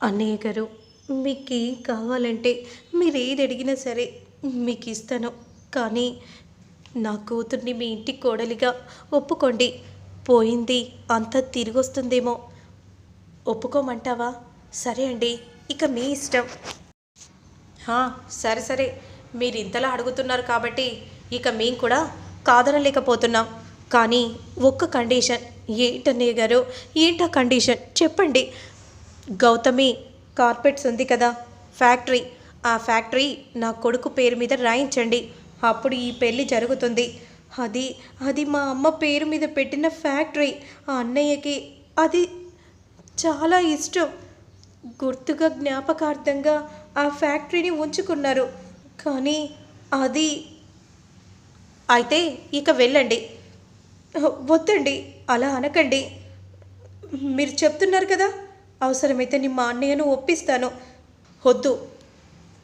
అన్నయ్య గారు మీకు ఏం కావాలంటే మీరు ఏది అడిగినా సరే మీకు ఇస్తాను కానీ నా కూతుర్ని మీ ఇంటి కోడలిగా ఒప్పుకోండి. పోయింది అంతా తిరిగి వస్తుందేమో ఒప్పుకోమంటావా? సరే అండి ఇక మీ ఇష్టం. సరే సరే. మీరు ఇంతలా అడుగుతున్నారు కాబట్టి ఇక మేము కూడా కాదనలేకపోతున్నాం. కానీ ఒక్క కండిషన్ ఏంటన్నయ్య గారు? ఏంటా కండిషన్? చెప్పండి. గౌతమి కార్పెట్స్ ఉంది కదా ఫ్యాక్టరీ. ఆ ఫ్యాక్టరీ నా కొడుకు పేరు మీద రాయించండి. అప్పుడు ఈ పెళ్ళి జరుగుతుంది. అది అది మా అమ్మ పేరు మీద పెట్టిన ఫ్యాక్టరీ. ఆ అన్నయ్యకి అది చాలా ఇష్టం. గుర్తుగా జ్ఞాపకార్థంగా ఆ ఫ్యాక్టరీని ఉంచుకున్నారు. కానీ అది అయితే ఇక వెళ్ళండి. వద్దండి అలా అనకండి. మీరు చెప్తున్నారు కదా అవసరమైతే నీ మా అన్నయ్యను ఒప్పిస్తాను. వద్దు.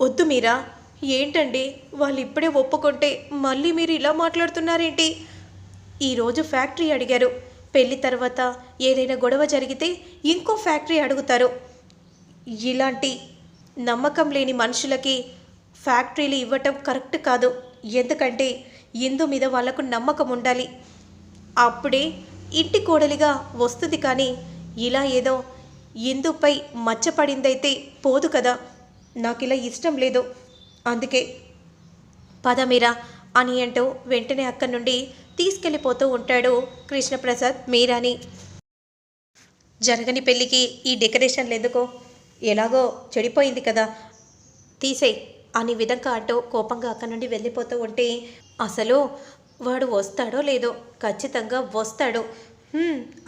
వద్దు మీరా? ఏంటండి? వాళ్ళు ఇప్పుడే ఒప్పుకుంటే మళ్ళీ మీరు ఇలా మాట్లాడుతున్నారేంటి? ఈరోజు ఫ్యాక్టరీ అడిగారు. పెళ్ళి తర్వాత ఏదైనా గొడవ జరిగితే ఇంకో ఫ్యాక్టరీ అడుగుతారు. ఇలాంటి నమ్మకం లేని మనుషులకి ఫ్యాక్టరీలు ఇవ్వటం కరెక్ట్ కాదు. ఎందుకంటే ఇందు మీద వాళ్ళకు నమ్మకం ఉండాలి. అప్పుడే ఇంటి కోడలిగా వస్తుంది కానీ ఇలా ఏదో ఇందుపై మచ్చపడిందైతే పోదు కదా? నాకు ఇలా ఇష్టం లేదు. అందుకే పద మీరా అని అంటూ వెంటనే అక్కడి నుండి తీసుకెళ్ళిపోతూ ఉంటాడు కృష్ణప్రసాద్ మీరాని. జరగని పెళ్ళికి ఈ డెకరేషన్లు ఎందుకో ఎలాగో చెడిపోయింది కదా. తీసేయ్ అని విధంగా అంటూ కోపంగా అక్కడి నుండి వెళ్ళిపోతూ ఉంటే అసలు వాడు వస్తాడో లేదో ఖచ్చితంగా వస్తాడు.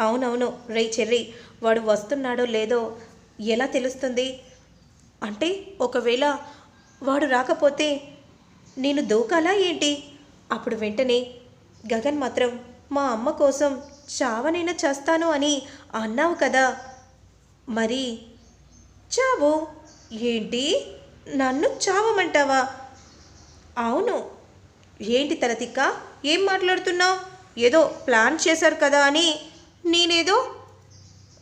అవునవును. రే చెర్రి వాడు వస్తున్నాడో లేదో ఎలా తెలుస్తుంది? అంటే ఒకవేళ వాడు రాకపోతే నేను దూకాలా ఏంటి? అప్పుడు వెంటనే గగన్ మాత్రం మా అమ్మ కోసం చావనైనా చేస్తాను అని అన్నావు కదా. మరి చావు? ఏంటి? నన్ను చావమంటావా? అవును. ఏంటి తలతిక్క? ఏం మాట్లాడుతున్నావు? ఏదో ప్లాన్ చేశారు కదా అని నేనేదో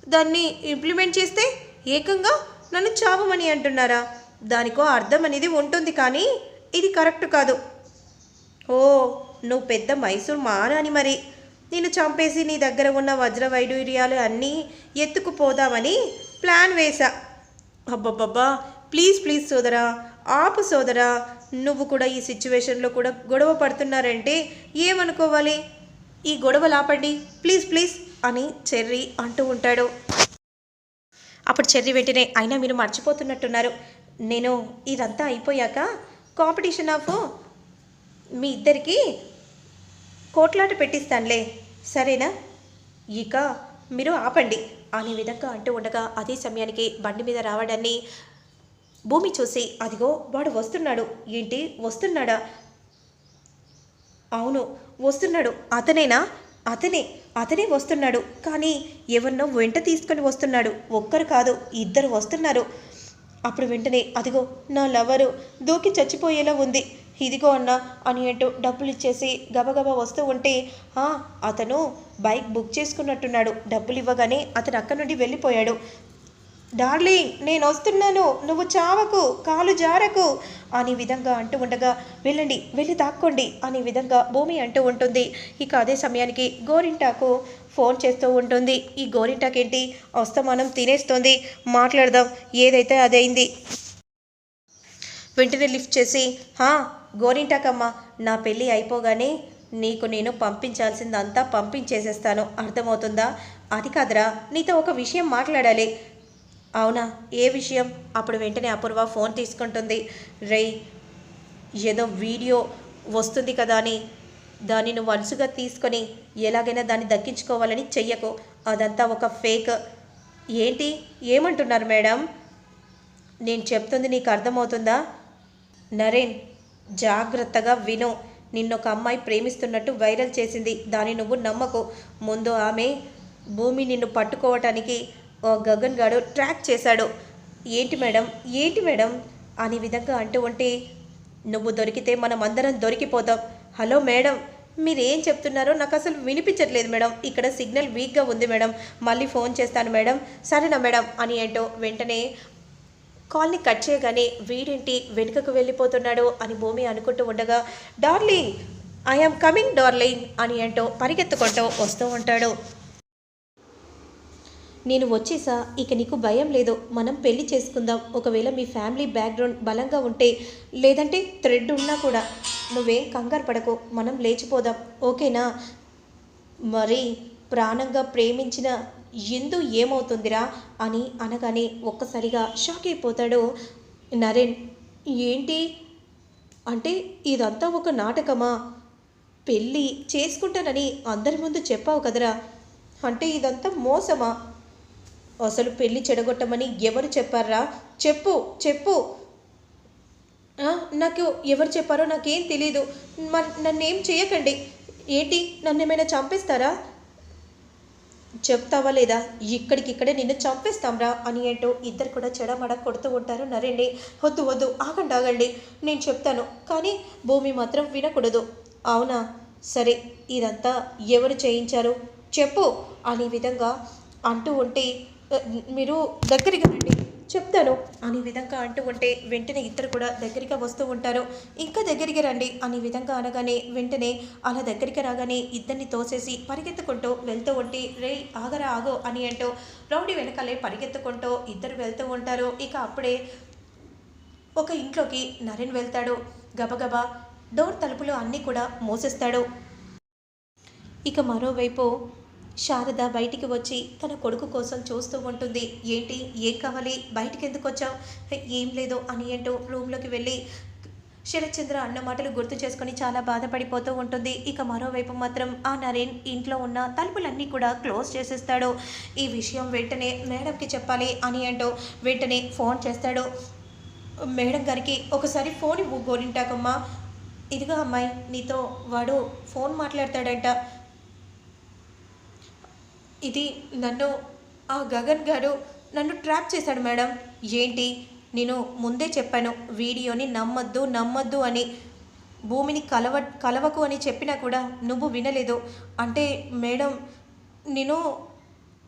దాన్ని ఇంప్లిమెంట్ చేస్తే ఏకంగా నన్ను చావమని అంటున్నారా? దానికో అర్థం అనేది ఉంటుంది కానీ ఇది కరెక్ట్ కాదు. ఓ నువ్వు పెద్ద మైసూర్ మారాని మరి. నేను చంపేసి నీ దగ్గర ఉన్న వజ్ర వైడూర్యాలు అన్నీ ఎత్తుకుపోదామని ప్లాన్ వేశా. అబ్బబ్బబ్బా ప్లీజ్ ప్లీజ్ సోదరా ఆపు సోదరా. నువ్వు కూడా ఈ సిచ్యువేషన్లో కూడా గొడవ పడుతున్నారంటే ఏమనుకోవాలి? ఈ గొడవలు ఆపండి ప్లీజ్ ప్లీజ్ అని చెర్రీ అంటూ ఉంటాడు. అప్పుడు చెర్రీ వెంటనే అయినా మీరు మర్చిపోతున్నట్టున్నారు. నేను ఇదంతా అయిపోయాక కాంపిటీషన్ ఆఫ్ మీ ఇద్దరికి కోట్లాట పెట్టిస్తానులే. సరేనా? ఇక మీరు ఆపండి. అనే విధంగా అంటూ ఉండగా అదే సమయానికి బండి మీద రావడాన్ని భూమి చూసి అదిగో వాడు వస్తున్నాడు. ఏంటి? వస్తున్నాడా? అవును వస్తున్నాడు. అతనేనా? అతనే అతనే వస్తున్నాడు. కానీ ఎవరినో వెంట తీసుకొని వస్తున్నాడు. ఒక్కరు కాదు ఇద్దరు వస్తున్నారు. అప్పుడు వెంటనే అదిగో నా లవరు దూకి చచ్చిపోయేలా ఉంది. ఇదిగో అన్న అని అంటూ డబ్బులు ఇచ్చేసి గబగబా వస్తూ ఉంటే "ఆ, అతను బైక్ బుక్ చేసుకున్నట్టున్నాడు. డబ్బులు ఇవ్వగానే అతను అక్కడి నుండి వెళ్ళిపోయాడు. డార్లింగ్ నేను వస్తున్నాను. నువ్వు చావకు కాలు జారకు అనే విధంగా అంటూ ఉండగా వెళ్ళండి వెళ్ళి దాక్కోండి అనే విధంగా భూమి అంటూ ఉంటుంది. ఇక అదే సమయానికి గోరింటాకు ఫోన్ చేస్తూ ఉంటుంది. ఈ గోరింటాకేంటి? అస్తమానం తినేస్తుంది. మాట్లాడదాం ఏదైతే అదైంది వెంటనే లిఫ్ట్ చేసి హా గోరింటాకమ్మ నా పెళ్ళి అయిపోగానే నీకు నేను పంపించాల్సిందంతా పంపించేసేస్తాను. అర్థమవుతుందా? అది కాదురా నీతో ఒక విషయం మాట్లాడాలి. అవునా? ఏ విషయం? అప్పుడు వెంటనే అపూర్వ ఫోన్ తీసుకుంటుంది. రేయ్ ఏదో వీడియో వస్తుంది కదా అని. దాన్ని నువ్వు తీసుకొని ఎలాగైనా దాన్ని దక్కించుకోవాలని చెయ్యకు. అదంతా ఒక ఫేక్. ఏంటి? ఏమంటున్నారు మేడం? నేను చెప్తుంది నీకు అర్థమవుతుందా? నరేన్ జాగ్రత్తగా విను. నిన్నొక అమ్మాయి ప్రేమిస్తున్నట్టు వైరల్ చేసింది. దాన్ని నువ్వు నమ్మకు. ముందు ఆమె భూమి నిన్ను పట్టుకోవటానికి గగన్ గాడు ట్రాక్ చేశాడు. ఏంటి మేడం? ఏంటి మేడం? అనే విధంగా అంటూ ఉంటే నువ్వు దొరికితే మనం అందరం దొరికిపోతాం. హలో మేడం మీరు ఏం చెప్తున్నారో నాకు అసలు వినిపించట్లేదు మేడం. ఇక్కడ సిగ్నల్ వీక్గా ఉంది మేడం. మళ్ళీ ఫోన్ చేస్తాను మేడం. సరేనా మేడం? అని ఏంటో వెంటనే కాల్ని కట్ చేయగానే వీడింటి వెనుకకు వెళ్ళిపోతున్నాడు అని భూమి అనుకుంటూ ఉండగా డార్లింగ్ ఐఎమ్ కమింగ్ డార్లింగ్ అని అంటూ పరిగెత్తుకుంటూ వస్తూ ఉంటాడు. నేను వచ్చేసా ఇక నీకు భయం లేదు. మనం పెళ్ళి చేసుకుందాం. ఒకవేళ మీ ఫ్యామిలీ బ్యాక్గ్రౌండ్ బలంగా ఉంటే లేదంటే థ్రెడ్ ఉన్నా కూడా. నువ్వేం కంగారు పడకు. మనం లేచిపోదాం. ఓకేనా? మరి ప్రాణంగా ప్రేమించిన ఎందు ఏమవుతుందిరా? అని అనగానే ఒక్కసారిగా షాక్ అయిపోతాడు నరేన్. ఏంటి? అంటే ఇదంతా ఒక నాటకమా? పెళ్ళి చేసుకుంటానని అందరి ముందు చెప్పావు కదరా. అంటే ఇదంతా మోసమా? అసలు పెళ్ళి చెడగొట్టమని ఎవరు చెప్పారా? చెప్పు చెప్పు. నాకు ఎవరు చెప్పారో నాకేం తెలీదు. నన్నేం చేయకండి ఏంటి? నన్ను ఏమైనా చంపేస్తారా? చెప్తావా లేదా? ఇక్కడికిక్కడే నిన్ను చంపేస్తాంరా అని ఏంటో ఇద్దరు కూడా చెడమడ కొడుతూ ఉంటారు నరేండి. వద్దు వద్దు ఆగండి ఆగండి. నేను చెప్తాను కానీ భూమి మాత్రం వినకూడదు. అవునా? సరే ఇదంతా ఎవరు చేయించారు? చెప్పు అనే విధంగా అంటూ ఉంటే మీరు దగ్గరికి రండి చెప్తాను అనే విధంగా అంటూ ఉంటే వెంటనే ఇద్దరు కూడా దగ్గరికి వస్తూ ఉంటారు. ఇంకా దగ్గరికి రండి అనే విధంగా అనగానే వెంటనే అలా దగ్గరికి రాగానే ఇద్దరిని తోసేసి పరిగెత్తుకుంటూ వెళ్తూ ఉంటే రే ఆగరా ఆగో అని అంటూ రౌడీ వెనకాలే పరిగెత్తుకుంటూ ఇద్దరు వెళ్తూ ఉంటారు. ఇక అప్పుడే ఒక ఇంట్లోకి నరేన్ వెళ్తాడు. గబగబా డోర్ తలుపులు అన్నీ కూడా మోసేస్తాడు. ఇక మరోవైపు శారద బయటికి వచ్చి తన కొడుకు కోసం చూస్తూ ఉంటుంది. ఏంటి? ఏం కావాలి? బయటికి ఎందుకు వచ్చావు ఏం లేదు అని అంటూ రూమ్లోకి వెళ్ళి శరత్చంద్ర అన్న మాటలు గుర్తు చేసుకొని చాలా బాధపడిపోతూ ఉంటుంది. ఇక మరోవైపు మాత్రం ఆ నరేన్ ఇంట్లో ఉన్న తలుపులన్నీ కూడా క్లోజ్ చేసేస్తాడు. ఈ విషయం వెంటనే మేడంకి చెప్పాలి అని అంటూ వెంటనే ఫోన్ చేస్తాడు. మేడం గారికి ఒకసారి ఫోన్ ఇవ్వు గోరింటాకమ్మా. ఇదిగో అమ్మాయి నీతో వాడు ఫోన్ మాట్లాడతాడంట. ఇది నన్ను ఆ గగన్ గారు నన్ను ట్రాప్ చేశాడు మేడం. ఏంటి? నేను ముందే చెప్పాను వీడియోని నమ్మద్దు నమ్మద్దు అని. భూమిని కలవ కలవకు అని చెప్పినా కూడా నువ్వు వినలేదు. అంటే మేడం నేను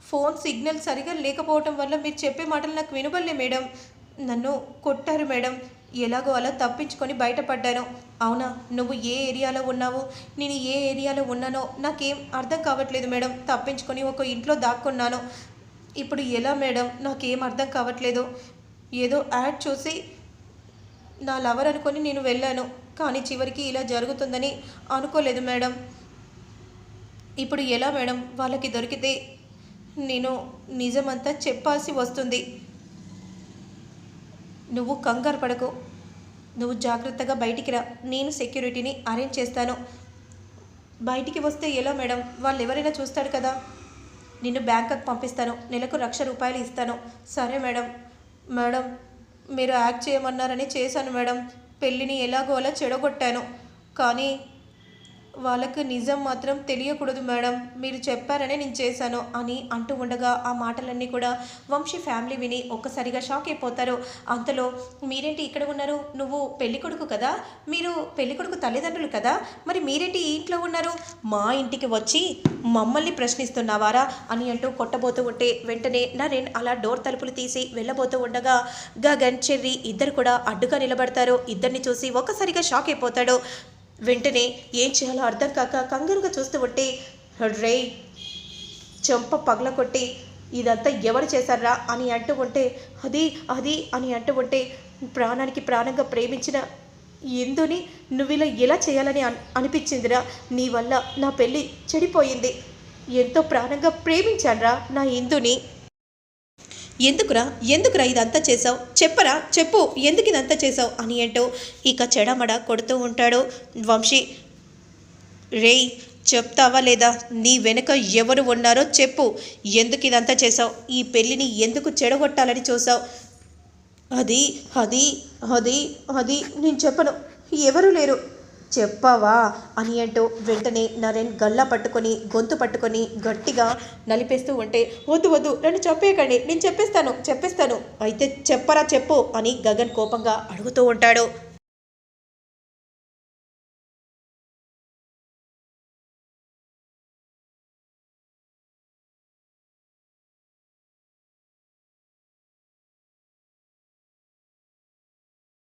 ఫోన్ సిగ్నల్ సరిగా లేకపోవటం వల్ల మీరు చెప్పే మాటలు నాకు వినబడలే మేడం. నన్ను కొట్టారు మేడం. ఎలాగో అలా తప్పించుకొని బయటపడ్డాను. అవునా నువ్వు ఏ ఏరియాలో ఉన్నావు? నేను ఏ ఏరియాలో ఉన్నానో నాకేం అర్థం కావట్లేదు మేడం. తప్పించుకొని ఒక ఇంట్లో దాక్కున్నాను. ఇప్పుడు ఎలా మేడం? నాకేం అర్థం కావట్లేదు. ఏదో యాడ్ చూసి నా లవర్ అనుకొని నేను వెళ్ళాను. కానీ చివరికి ఇలా జరుగుతుందని అనుకోలేదు మేడం. ఇప్పుడు ఎలా మేడం? వాళ్ళకి దొరికితే నేను నిజమంతా చెప్పాల్సి వస్తుంది. నువ్వు కంగారు పడకు. నువ్వు జాగ్రత్తగా బయటికి రా. నేను సెక్యూరిటీని అరేంజ్ చేస్తాను. బయటికి వస్తే ఎలా మేడం? వాళ్ళు ఎవరైనా చూస్తాడు కదా. నిన్ను బ్యాంకుకి పంపిస్తాను. నెలకు లక్ష రూపాయలు ఇస్తాను. సరే మేడం. మేడం మీరు యాక్ట్ చేయమన్నారని చేశాను మేడం. పెళ్ళిని ఎలాగో అలా చెడగొట్టాను. కానీ వాళ్ళకు నిజం మాత్రం తెలియకూడదు మేడం. మీరు చెప్పారనే నేను చేశాను అని అంటూ ఉండగా ఆ మాటలన్నీ కూడా వంశీ ఫ్యామిలీ విని ఒక్కసారిగా షాక్ అయిపోతారు. అంతలో మీరేంటి ఇక్కడ ఉన్నారు? నువ్వు పెళ్ళి కొడుకు కదా? మీరు పెళ్ళి కొడుకు తల్లిదండ్రులు కదా? మరి మీరేంటి ఈ ఇంట్లో ఉన్నారు? మా ఇంటికి వచ్చి మమ్మల్ని ప్రశ్నిస్తున్నావారా? అని అంటూ కొట్టబోతూ ఉంటే వెంటనే నరేన్ అలా డోర్ తలుపులు తీసి వెళ్ళబోతూ ఉండగా గగన్ చెర్రి ఇద్దరు కూడా అడ్డుగా నిలబడతారు. ఇద్దరిని చూసి ఒక్కసారిగా షాక్ అయిపోతాడు. వెంటనే ఏం చేయాలో అర్థం కాక కంగారుగా చూస్తూ ఉంటే రే చెంప పగల కొట్టి ఇదంతా ఎవరు చేశారా? అని అంటూ ఉంటే అది అది అని అంటూ ఉంటే ప్రాణానికి ప్రాణంగా ప్రేమించిన ఎందుని నువ్వు ఇలా ఎలా చేయాలని అనిపించిందిరా? నీ వల్ల నా పెళ్ళి చెడిపోయింది. ఎంతో ప్రాణంగా ప్రేమించానురా నా ఇందుని. ఎందుకురా? ఎందుకురా ఇదంతా చేసావు చెప్పరా? చెప్పు. ఎందుకు ఇదంతా చేసావు అని ఏంటో ఇక చెడమడ కొడుతూ ఉంటాడు. వంశీ రేయ్ చెప్తావా లేదా? నీ వెనుక ఎవరు ఉన్నారో చెప్పు. ఎందుకు ఇదంతా చేసావు ఈ పెళ్ళిని ఎందుకు చెడగొట్టాలని చూసావు అది అది అది అది నేను చెప్పను. ఎవరు లేరు. చెప్పవా? అని అంటూ వెంటనే నరేన్ గల్లా పట్టుకొని గొంతు పట్టుకొని గట్టిగా నలిపేస్తూ ఉంటే వద్దు వద్దు నన్ను చెప్పేయకండి నేను చెప్పేస్తాను చెప్పేస్తాను. అయితే చెప్పరా చెప్పు అని గగన్ కోపంగా అడుగుతూ ఉంటాడు.